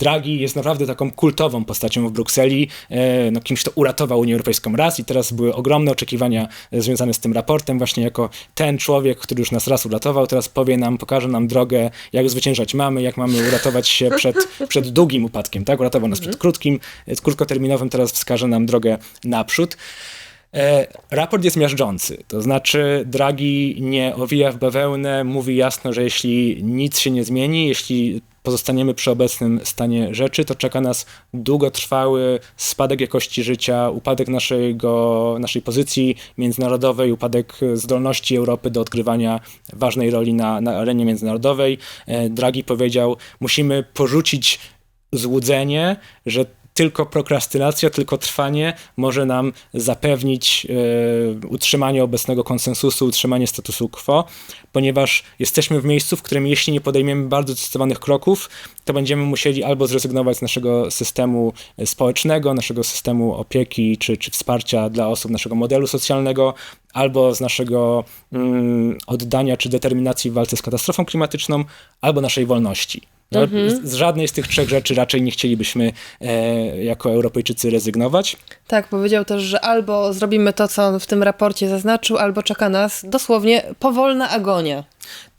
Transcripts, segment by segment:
Draghi jest naprawdę taką kultową postacią w Brukseli, e, no, kimś, kto uratował Unię Europejską raz i teraz były ogromne oczekiwania e, związane z tym raportem, właśnie jako ten człowiek, który już nas raz uratował, teraz powie nam, pokaże nam drogę, jak zwyciężać mamy, jak mamy uratować się przed, przed długim upadkiem, tak? Uratował nas przed krótkim, e, krótkoterminowym, teraz wskaże nam drogę naprzód. E, raport jest miażdżący, to znaczy Draghi nie owija w bawełnę, mówi jasno, że jeśli nic się nie zmieni, jeśli pozostaniemy przy obecnym stanie rzeczy, to czeka nas długotrwały spadek jakości życia, upadek naszego, naszej pozycji międzynarodowej, upadek zdolności Europy do odgrywania ważnej roli na, na arenie międzynarodowej. E, Draghi powiedział, musimy porzucić złudzenie, że tylko prokrastynacja, tylko trwanie może nam zapewnić e, utrzymanie obecnego konsensusu, utrzymanie statusu quo, ponieważ jesteśmy w miejscu, w którym jeśli nie podejmiemy bardzo zdecydowanych kroków, to będziemy musieli albo zrezygnować z naszego systemu społecznego, naszego systemu opieki czy, czy wsparcia dla osób, naszego modelu socjalnego, albo z naszego mm, oddania czy determinacji w walce z katastrofą klimatyczną, albo naszej wolności. No, Mhm. z, żadnej z tych trzech rzeczy raczej nie chcielibyśmy e, jako Europejczycy rezygnować. Tak, powiedział też, że albo zrobimy to, co on w tym raporcie zaznaczył, albo czeka nas dosłownie powolna agonia.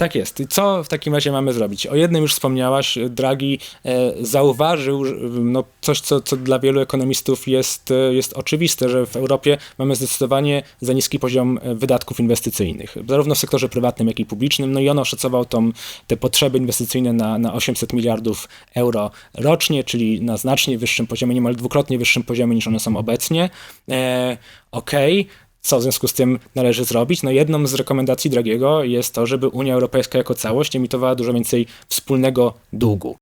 Tak jest. I co w takim razie mamy zrobić? O jednym już wspomniałaś. Draghi e, zauważył no, coś, co, co dla wielu ekonomistów jest, e, jest oczywiste, że w Europie mamy zdecydowanie za niski poziom e, wydatków inwestycyjnych, zarówno w sektorze prywatnym, jak i publicznym. No i on oszacował tą, te potrzeby inwestycyjne na, na 800 miliardów euro rocznie, czyli na znacznie wyższym poziomie, niemal dwukrotnie wyższym poziomie niż one są obecnie. E, Okej. Co w związku z tym należy zrobić? No jedną z rekomendacji Dragiego jest to, żeby Unia Europejska jako całość emitowała dużo więcej wspólnego długu.